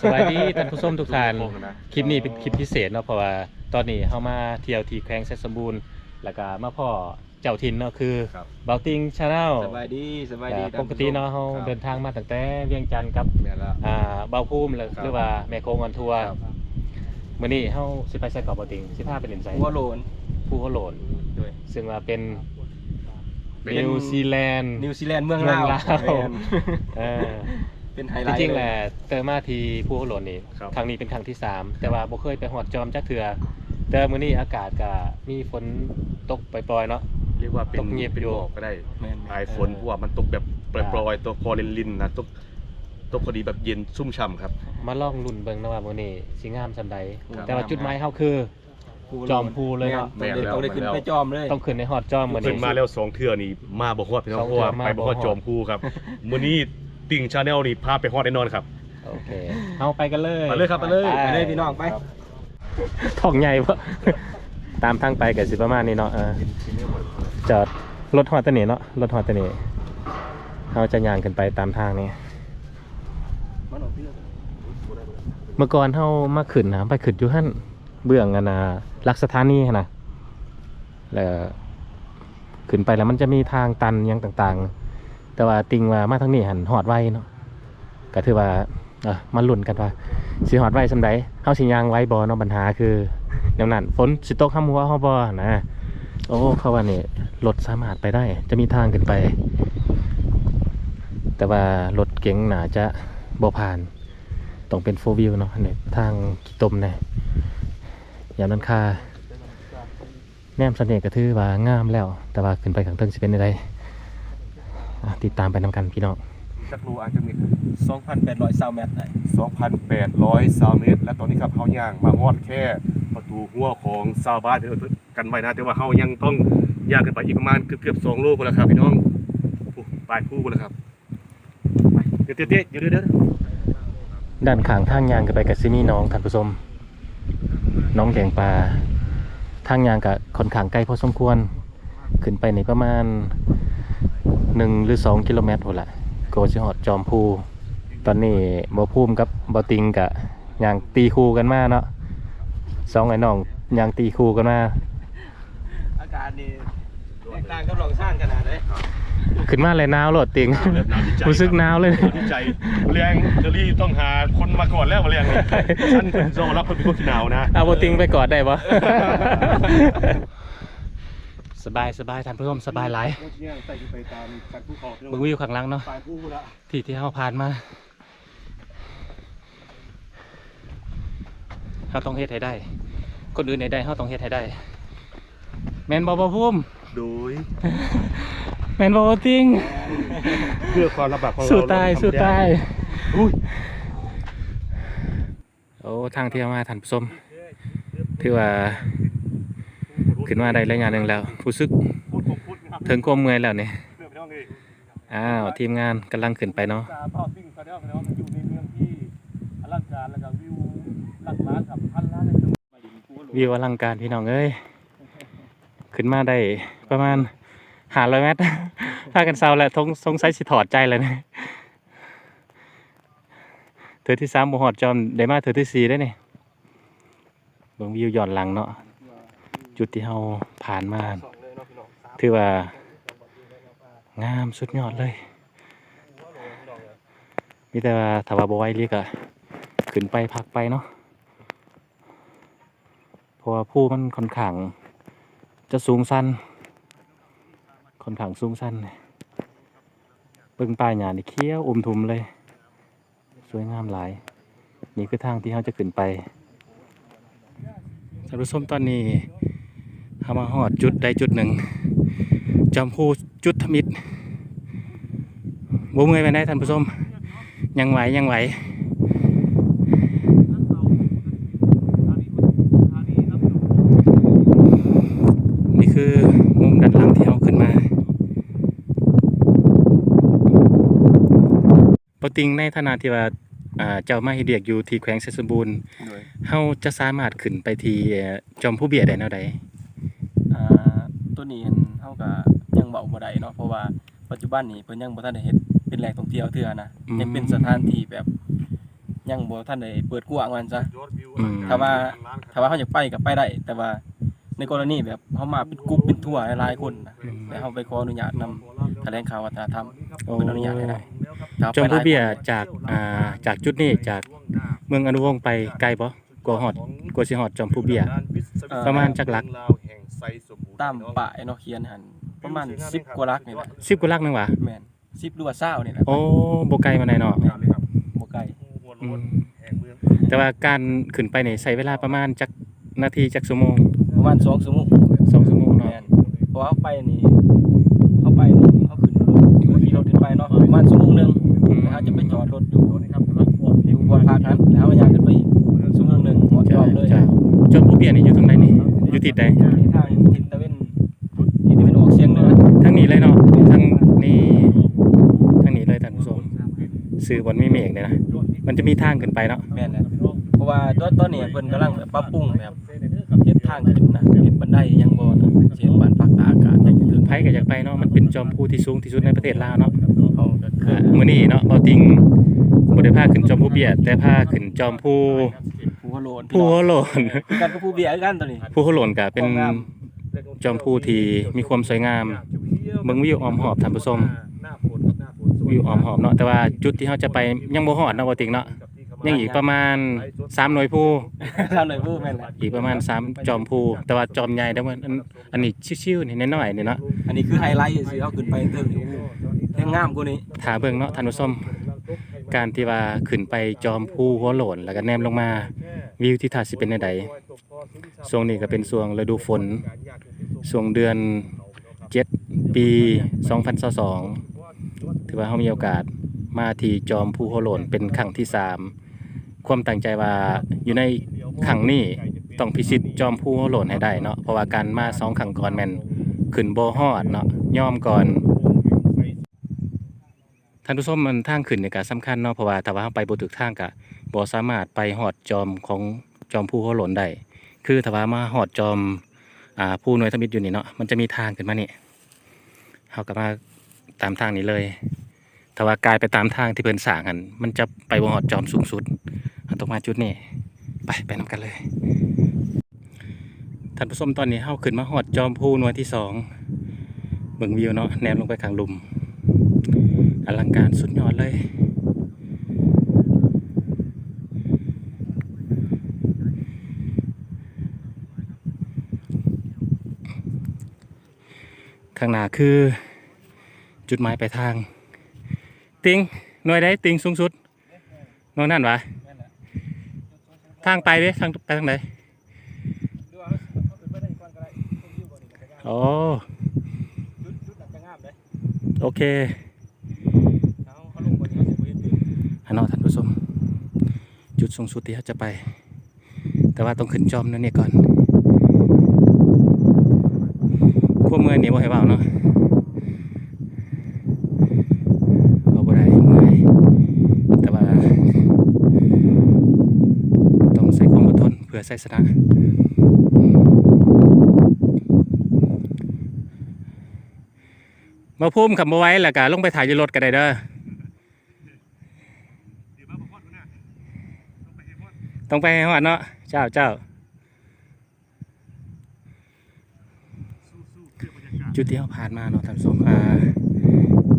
พ่อของลูกสวัสดีท่านผู้ชมทุกท่านลูของะคลิปนี้เป็นคลิปพิเศษเนาะเพราะว่าตอนนี้เฮามาเที่ยวที่แขวงเซสมบูรณ์แล้วก็มาพ่อเจ้าถิ่นเนาะคือครับ เบาติงชาแนลสบายดีสบายดีปกติเนาะเฮาครับเดินทางมาตั้งแต่เวียงจันทร์กับแม่นแล้วอ่าเบาภูมิหรือครับ หรือว่าแม่โคงออนทัวร์ครับมื้อนี้เฮาสิไปใส่เกาะเบาติงสิพาไปเล่นไสหัวโลนภูเขาโหลนด้วย ซึ่งว่าเป็นเป็น นิวซีแลนด์ นิวซีแลนด์เมืองเมืลาองวลาวแม่นเออ เป็นไฮไลจท์ริงๆแหเยละเติมมาทีภูเขาโหลนนี่ครับ ครั้งนี้เป็นครั้งที่สามแต่ว่าบ่เคยไปหอดจอมจักเทือแต่มื้อนี้อากาศก็มีฝนตกปล่อยๆเนาะ เรียกว่าเป็นตกเงียบเป็นอยู่หมอกก็ได้แม่นปลายฝนเพราะว่ามันตกแบบปล่อยๆตัวคอลินๆนะตกตกพอดีแบบเย็นชุ่มฉ่ำครับ มาลองลุ้นเบิ่งนะว่ามื้อนี้สิงามซำใดครับ แต่ว่าจุดหมายเฮาคือ จอมภูเลยเนาะแม่นแม่นแล้ว ต้องได้ขึ้นแม่นแล้วไปจอมเลย ต้องขึ้นในฮอดจอมมื้อขึ้นี้ นมาแล้วสองเทื่อนี่มาบ่ฮอดพี่น้องสองเพราะว่าเทื่อมาไปบ่ฮอดบ่ฮอดจอมภูครับมื้อนี้ ติ่งชาแนลนี่พาไปฮอดแน่นอนครับโอเคเอาไปกันเลยไปเลยครับไปเลยไปเลยพี่น้องไปท้องใหญ่บ่ตามทางไปก็สิประมาณนี้เนาะเออจอดรถฮอดตะนี่เนาะรถฮอดตะนี่เฮาจะย่างขึ้นไปตามทางนี้เมื่อก่อนเฮามาขึ้นนะไปขึ้นอยู่หั่นเบื้องอันน่ะลักสถานีหั่นน่ะแล้วขึ้นไปแล้วมันจะมีทางตันหยังต่าง ๆ แต่ว่าติงว่ามาทางนี้หันหอดไวเนาะก็ถือว่าเออมาลุ้นกันว่าสิหอดไวสำใดเฮาสิยางไว้บ่เนาะปัญหาคือแนวนั้นฝนสิตกห้ามหัวเฮาบ่นะโอ้เขาว่านี่รถสามารถไปได้ จะมีทางขึ้นไป แต่ว่ารถเก๋งหนาจะบ่ผ่านต้องเป็นโฟวิวเนาะเนี่ยทางขี้ตมเนี่ยอย่างนั้นค่าแนมเสน่ห์ก็ถือว่างามแล้ว แต่ว่าขึ้นไปข้างเทิงสิเป็นอะไร อะติดตามไปนำกันพี่น้องจักรูอาจจะมี2,800เมตรได้2,800ซาวเมตร และตอนนี้ครับเฮาย่างมาฮอดแค่ประตูหัวของชาวบ้านที่เรากันไว้นะ แต่ว่าเฮายังต้องย่างขึ้นไปอีกประมาณเกือบๆ2โลพุ่นแล้วครับพี่น้องผู้ปลายผู้พุ่นแล้วครับไปเดี๋ยวเดี๋ยวเดี๋ยวเดี๋ยวเดี๋ยวด้านข้างทางยางก็ไปกับซิมีน้องท่านผู้ชมน้องแดงปลาทางยางกับค่อนข้างไกลพอสมควร ขึ้นไปในประมาณ หนึ่งหรือสองกิโลเมตรหมดละโกจิฮอดจอมภูตอนนี้บอภูมิกับบอติงกับยางตีคู่กันมาเนาะสองไอ้น้องยางตีคู่กันมาอากาศนี่แตกต่างกับหลองซ่านขนาดเลยขึ้นมาเลยหนาวโลดติงรู้สึกหนาวเลยดีใจเรียงเจอรี่ต้องหาคนมาก่อนแล้วมาเรียงนี่ฉันเป็นโซรับคนเป็นคนขี้หนาวนะเอาโบติงไปกอดได้ปะ สบายสบายท่านผู้ชมสบายหลายใส่ไปตามการภูเขาเบิ่งวิวข้างหล่างเนาะปลายผู้ละที่ที่เราผ่านมาเราต้องเฮ็ดให้ได้ คนอื่นให้ได้เราต้องเฮ็ดให้ได้ แมนบอบอพุ่มโดยแมนบอบอติงเพื่อความลำบากของเราสู้ตายเรทำสู้ตายได้อุ้ยโอ้ทางที่เรามาท่านผู้ชมถือว่า ขึ้นมาได้ระยะหนึ่งแล้วรู้สึกพูดผมพูดนะครับถึงควมเมื่อยแล้วเนี่ยอ้าวทีมงานกำลังขึ้นไปเนาะวิวอลังการพี่น้องเอ้ยขึ้นมาได้ประมาณหาร้อยเมตรถ้ากันเซาแหล้วทงสงสัยสิถอดใจเลยเนี่ยเธอที่สามบหอดจอมได้มาเธอที่สี่ได้เนี่ยเบิ่งวิวย้อนหลังเนาะ จุดที่เราผ่านมาสองเลยเนาะพี่น้องสามถือว่างามสุดยอดเลย มีแต่ว่าถ้าว่าบ่ไหวเรียกอะขึ้นไปพักไปเนาะเพราะว่าผู้มันค่อนข้างจะสูงสั้นค่อนข้างสูงสั้นเลยเบิ่งป่ายหญ้านี่เขียวอุมทุมเลย สวยงามหลาย นี่คือทางที่เราจะขึ้นไปท่านผู้ชมตอนนี้ เรามาฮอดจุดใดจุดหนึ่งจอมพูจุดทมิตรบ่เมื่อยไปไหนใดท่านผู้ชมยังไหวยังไหวนี่คือมุมด้านหลังที่เราขึ้นมาปติงในฐานะที่ว่าอ่าเจ้ามาเฮ็ดเรียกอยู่ที่แขวงเซสมบูรณ์โดยเฮาจะสามารถขึ้นไปที่เอ่อจอมผู้เบียดได้แนวใดอ่า ตัวนี้เฮาก็ยังเว้าบ่ได้เนาะเพราะว่าปัจจุบันนี้เพิ่นยังบ่ทันได้เฮ็ดเป็นแหล่งท่องเที่ยวเทื่อนะยังเป็นสถานที่แบบยังบ่ทันได้เปิดกว้างว่าซั่นซะอืมถ้าว่า ถ้าว่าเขาอยากไปก็ไปได้ แต่ว่าในกรณีแบบเขามาเป็นกลุ่มเป็นทัวร์หลายๆคนนะแต่เขาไปขออนุญาตนำแถลงข่าววัฒนธรรมโอ้เป็นอนุญาตให้ได้ถ้าจอมไปหผู้ลายเบียคนจากอ่าจากจุดนี้จากเมืองอนุวงศ์ไปไกลบ่กว่าฮอดกว่าสิฮอดจอมผู้เบียประมาณจักหลัก ตามป่ายเนาะเขียนหันประมาณ10กว่าลักนี่แหละ10กว่าลักนึงวะแม่น10หรือว่า20นี่แหละโอ้บ่ไกลมาไหนเนาะแม่นครับบ่ไกลอืมแต่ว่าการขึ้นไปนี่ใช้เวลาประมาณจักนาทีจักชั่วโมงประมาณ2ชั่วโมงสองชั่วโมงเนาะแม่นเพราะว่าเขาไปนี่เขาไปนี่เขาขึ้นรถขี่รถขึ้นไปเนาะประมาณชั่วโมงหนึงอืมแล้วเขาจะไปจอดรถอยู่อยู่บนพักนั้นแล้วเขาอยากขึ้นไปอีกชั่วโมงหนึงหมดจอดเลยจ้ะจอมผู้เบียนี่อยู่ทางไหนนี่ อยู่ทิศใดทางทิศตะเวนทิศตะเวนออกเฉียงเหนือทางนี้เลยเนาะทางนี้ทางนี้เลยท่านผู้ชมสื่อบนมีเมฆเนี่ยนะมันจะมีทางขึ้นไปเนาะแม่นแหละเพราะว่าตอนตอนนี้เพิ่นกำลังแบบปรับปรุงแบบเฮ็ดทางขึ้นนะเฮ็ดบันไดยังบ่นะเสียบ้านพักตากอากาศจังสิถึงไผก็อยากไปเนาะมันเป็นจอมผู้ที่สูงที่สุดในประเทศลาวเนาะเขาก็คือ่าอมื้อนี้เนาะเบาติงบ่ได้พาขึ้นจอมผู้เบียแต่พาขึ้นจอมผู้ ผู้โหโลนผู้หัวโหลน คือกันกับผู้เบียร์คือกันตัวนี้ ผู้หัวโหลนก็เป็นของงามจอมผู้ที่มีความสวยงาม เบิ่งวิวอ้อมหอบท่านผู้ชม วิวอ้อมหอบเนาะแต่ว่าจุดที่เราจะไปยังบ่ฮอดเนาะบ่ติงเนาะยังอีกประมาณ3หน่วยผู้ทางหน่อยผู้แม่นแหละอีกประมาณ3จอมผู้แต่ว่าจอมใหญ่แต่ว่าอันอันนี้ชิวๆนี่น้อยๆนี่เนาะอันนี้คือไฮไลท์สิเอาขึ้นไปเติมนี่โอ้โหแห่งงามกว่านี้ถ้าเบิ่งเนาะท่านผู้ชมการที่ว่าขึ้นไปจอมผู้หัวโหลนแล้วก็แนมลงมา วิวที่ทัศน์สิเป็นจังไดช่วงนี้ก็เป็นช่วงฤดูฝนช่วงเดือน7ปี2022ถือว่าเฮามีโอกาสมาที่จอมผู้หัวโลนเป็นครั้งที่3ความตั้งใจว่าอยู่ในครั้งนี้ต้องพิชิตจอมผู้หัวโลนให้ได้เนาะเพราะว่าการมาสองครั้งก่อนแมนขึ้นบ่ฮอดเนาะย่อมก่อนท่านผู้ชมมันทางขึ้นเนี่ยก็สำคัญเนาะเพราะว่าถ้าว่าเราไปบ่ถูกทางก็ บ่สามารถไปฮอดจอมของจอมผู้หัวโหล่นได้คือถ้าว่ามาฮอดจอมอ่าผู้หน่วยทมิตอยู่นี่เนาะมันจะมีทางขึ้นมานี่เฮาก็มาตามทางนี้เลยถ้าว่ากายไปตามทางที่เพิ่นสร้างหันมันจะไปบ่ฮอดจอมสูงสุดต้องมาจุดนี้ไปไปนํกันเลยท่านผู้ชมตอนนี้เฮาขึ้นมาฮอดจอมผู้หน่วยที่สองเบิ่งวิวเนาะแนมลงไปข้างลุมอลังการสุดยอดเลย ข้างหน้าคือ จุดหมายปลายทาง ติงหน่วยได้ติงสูงสุดหน่วยนั่นวะทางไปเด้ทางไปทางไหนโอ้โอเคฮานอท่านผู้ชม จุดสูงสุดที่เขาจะไป แต่ว่าต้องขึ้นจอมนั่นนี่ก่อน ขั้วเมื่อยนี่บ่ให้เบาเนาะเอาบ่ได้เมื่อยแต่ว่า ต้องใส่ความอดทนเพื่อใส่ชนะมาพุ่มขับมาไว้แล้วก็ลงไปถ่ายยู่รถก็ได้เด้อต้องไปให้หอดเนาะเจ้าเจ้า จุดที่เราผ่านมาเนาะท่านผู้ชมอ่า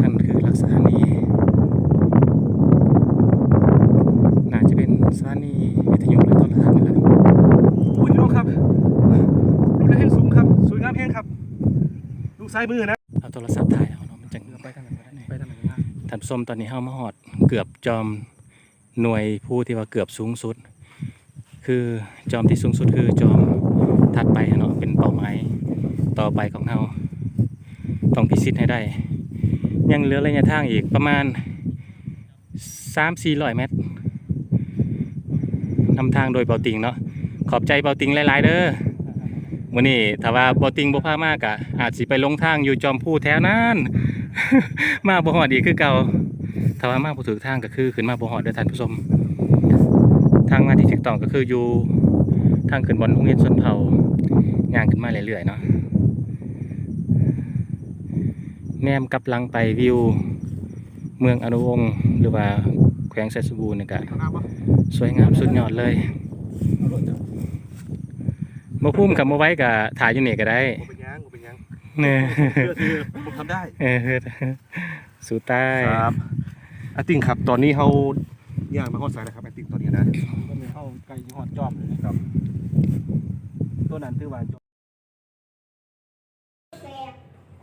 ท่านคือลักษณะนี้น่าจะเป็นสถานีวิทยุหรือโทรทัศน์นี่แหละโอ้ยพี่น้องครับดูได้แห้งสูงครับสวยงามแห้งครับ ดูซ้ายมือนะเอาโทรศัพท์ถ่ายเอาเนาะมันจังไปทางไหนก็ได้ไปทางไหนก็ได้ท่านผู้ชมตอนนี้เข้ามาหอดเกือบจอมหน่วยผู้ที่ว่าเกือบสูงสุด คือจอมที่สูงสุดคือจอมถัดไปเนาะเป็นเป้าหมายต่อไปของเรา ต้องพิชิตให้ได้ ยังเหลือระยะทางอีกประมาณ3-400เมตรนำทางโดยเบาติงเนาะขอบใจเบาติงหลาย ๆ เด้อวันนี้ถ้าว่าเบาติงบ่พามากอะอาจสิไปลงทางอยู่จอมผู้แถวนั้นมาบ่ฮอดอีกคือเก่าถ้าว่ามาบ่ถูกทางก็คือขึ้นมาบ่ฮอดเด้อท่านผู้ชมทางมาที่ถูกต้องก็คืออยู่ทางขึ้นบนโรงเรียนชนเผ่าย่างขึ้นมาเรื่อยๆเนาะ แนมกลับหลังไปวิว เมืองอนุวงศ์หรือว่าแขขวงไซสบูรณ์นี่ก็ข้างหน้าปะสวยงามสุดยอดเลยบ่พุ่มกับบ่ไว้ก็ถ่ายอยู่นี่ก็ได้ผมเป็นยังผมเป็นยังเน่เชื่อถือผมทำได้เออสู่ใต้ครับอาติงครับตอนนี้เขาย่างมาฮอดสายแล้วครับอาติงตอนนี้นะมันเข้าใกล้ฮอดจอมเลยนะครับตัวนั้นถือว่าจอม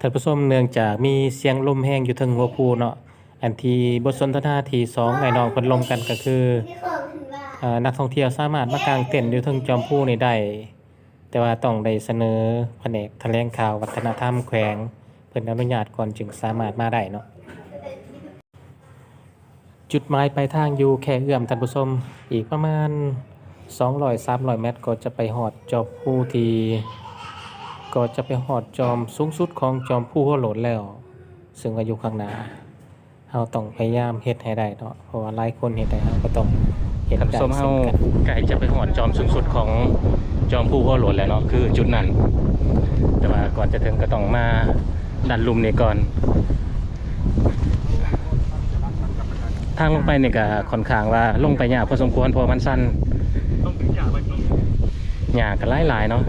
ท่านผู้ชมเนื่องจากมีเสียงลมแห้งอยู่เทึงหัวภูเนาะอันที่บทสนทนาที่สองไอน้องเพิ่นลมกันก็คือเอ่อนักท่องเที่ยวสามารถมากางเต็นท์อยู่เทึงจอมภูนี่ได้แต่ว่าต้องได้เสนอแผนกแถลงข่าววัฒนธรรมแขวงเพิ่นอนุญาตก่อนจึงสามารถมาได้เนาะจุดหมายปลายทางอยู่แค่เอื้อมท่านผู้ชมอีกประมาณ200-300เมตรก็จะไปหอดจอมภูที่ ก็จะไปหอดจอมสูงสุดของจอมภูหัวโหลดแล้ว ซึ่งก็อยู่ข้างหน้าเราต้องพยายามเฮ็ดให้ได้เนาะเพราะว่าหลายคนเฮ็ดได้เราก็ต้องเฮ็ดท่านผู้ชมเฮาไก่จะไปหอดจอมสูงสุดของจอมผู้พ่อหลวงแล้วเนาะคือจุดนั้น แต่ว่าก่อนจะถึงก็ต้องมาดันลุมนี่ก่อน ทางลงไปนี่ก็ค่อนข้างว่าลงไปยากพอสมควรเพราะมันสั้นต้องถึงอย่างไปต้องยากกันหลายๆเนาะ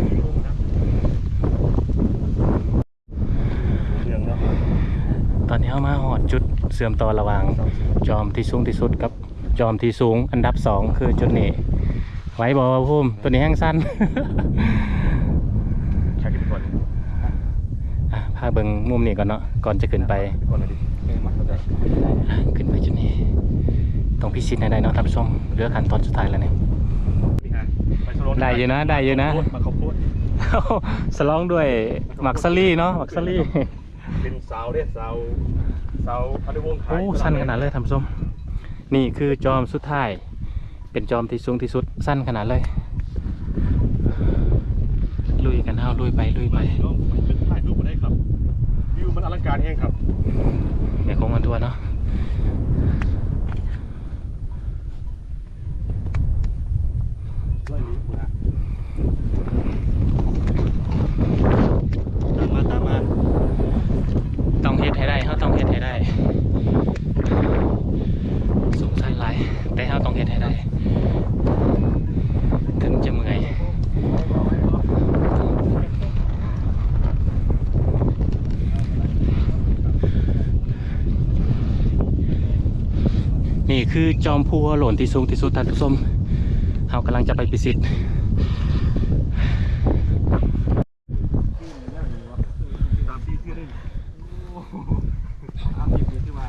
เรื่องเนาะ ต อนนี้เฮามาหอดจุดเสื่อมต่อระหว่าง จอมที่สูงที่สุดกับจอมที่สูงอันดับสองคือจุดนี้ไว้บอกว่าพุ่มตัวนี้แห้งสั้นใช้กินก่อนอะพาเบิ่งมุมนี้ก่อนเนาะก่อนจะขึ้นไปก่อนเลยดิเออมาเข้าใจขึ้นไปจุดนี้ต้องพิชิตให้ได้เนาะท่านผู้ชมเหลือขั้นตอนสุดท้ายแล้วเนี่ยนี่ฮะไปสโลว์ได้อยู่นะได้อยู่นะมาข้าวโพดสลองด้วยหมักซาลี่เนาะหมักซาลี่เป็น สาวเด้สาวสาวอนุวงศ์ขายโอ้สั้นขนาดเลยท่านผู้ชมนี่คือจอมสุดท้าย เป็นจอมที่สูงที่สุดสั้นขนาดเลย ลุยกันเฮาลุยไปลุยไปน้องไปขึ้นถ่ายรูปมาได้ครับวิวมันอลังการแห้งครับเดี๋ยวคงมันทัวร์เนาะ ด้วยนี้คุณฮะตามมาตามมา ต้องเฮ็ดให้ได้เฮาต้องเฮ็ดให้ได้สูงสั้นหลายแต่เฮาต้องเฮ็ดให้ได้ ถึงจะเมื่อย นี่คือจอมพัวหล่นที่สูงที่สุดท่านผู้ชมเรากำลังจะไปพิสิทธิ์ที่ที่ามที่ที่ว่า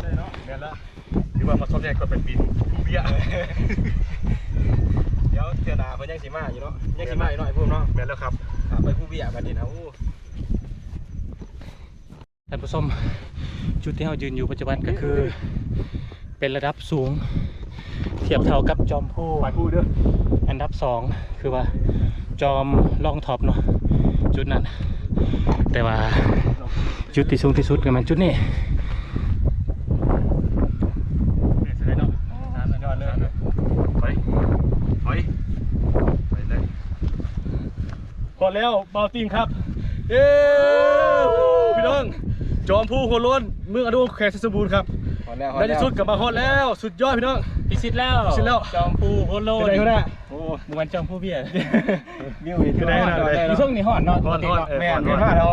ช่เนาะแม่นละหรือว่าซ้อมแยกก็เป็นปีนผู้เบี้ยเดี๋ยวเทื่อนาเพิ่นยังสิมาอยู่เนาะยังสิมาอีกหน่อยพุ่มเนาะแม่นแล้วครับไปผู้เบี้ยบัดนี้นะโอ้ท่านผู้ชม จุดที่เรายืนอยู่ปัจจุบันก็คือ เป็นระดับสูง เทียบเท่ากับจอมผู้ไปผู้เด้ออันดับสองคือว่าจอมลองท็อปเนาะจุดนั้น แต่ว่าจุดที่สูงที่สุดก็มันจุดนี้พอแล้วเบาติงครับ เย้พี่น้อง จอมผู้หัวโล้นเมืองอนุแขกสมบูรณ์ครับฮอดแล้วฮอดในแล้วที่สุดกลับมาฮอดแล้ว สุดยอดพี่น้อง พิชิตแล้วพิชิตแล้ว จอมผู้โคโลเป็นไงเขาเนี่ยโอ้มวนจอมผู้เบี้ยวิวอีกเป็นไงขนาดไหนมีช่วงนี้ฮอดเนาะฮอดฮอดเออแม่ฮอดนฮอดเห็นว่าเรา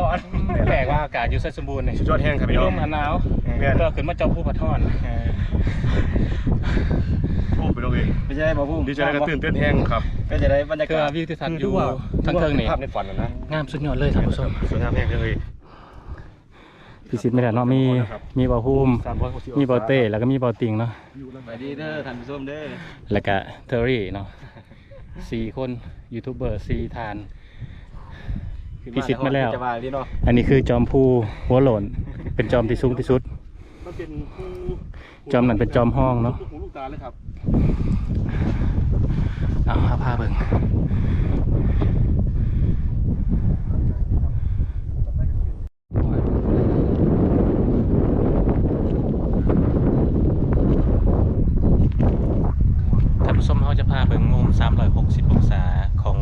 แปลกว่าอากาศอยู่ไซสมบูรณ์เนี่ยสุดยอดแห้งครับพี่น้ลองมอันหนาวแม่น ก็ขึ้นมาจอมผู้ปะทอนโอ้พี่น้องเองไม่ใช่บ่พุ่มดีใจและตื่นเต้นแห้งครับก็จะได้บรรยาคือกาศวิวทิวทัศน์อยู่ทั้งเครื่องนี่ภาพในฝันนะนะงามสุดยอดเลยท่านผู้ชมสวยงามแห้งเลย พิชิตไม่ได้เนาะมีมีบ่อภูมิสามร้อยหกสิบมีบ่อเต้แล้วก็มีบ่อติงเนาะไปดีเด้อท่านผู้ชมเด้อแล้วก็เทอรี่เนาะสี่คนยูทูบเบอร์สี่ทานพิชิตมาแล้วจะว่าดีเนาะอันนี้คือจอมภูหัวโหล่น เป็นจอมที่สูงที่สุดมันเป็นผู้จอมนั่นเป็นจอมห้องเนาะลูกหูลูกตาเลยครับเอาพาพาเบิ่งท่านผู้ชมเขาจะพาเบิ่งมุม 360 องศาของ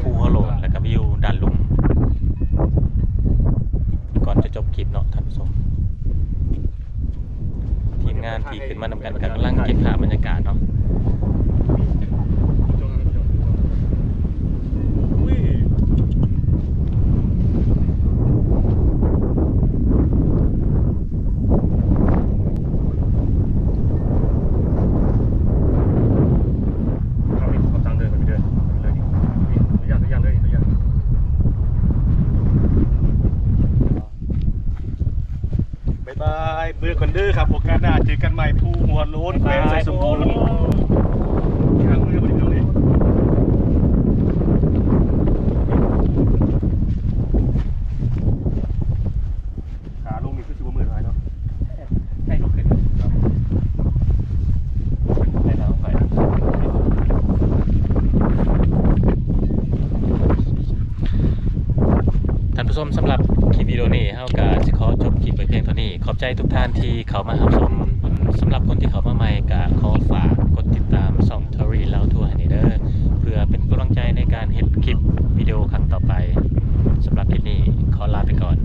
ภูหัวโหล่นแล้วก็วิวด้านลุม ก่อนจะจบคลิปเนาะท่านผู้ชมทีมง งานที่ขึ้นมานำกันกันกำลังเก็บภาพบรรยากาศเนาะ อุ้ยเขามีเขาทางเดินไปเดินไปเลยนี่ตัวอย่างตัวอย่างเลยตัวอย่างบายบาย เบื่อคนดื้อครับโอกาสหน้าเจอกันใหม่ผู้หัวโล้นแขวงใส่สมบูรณ์ ชมสำหรับคลิปวิดีโอนี้เฮากาสิขอจบคลิปไปเพียงเท่านี้ ขอบใจทุกท่านที่เขามารัชมสำหรับคนที่เข้ามาใหม่ก็ขอฝากกดติดตามส่องทอรี่เล่าทัวร์ฮันนีเดอร์เพื่อเป็นกำลังใจในการเห็ดคลิปวิดีโอครั้งต่อไปสำหรับคลิปนี้ขอลาไปก่อน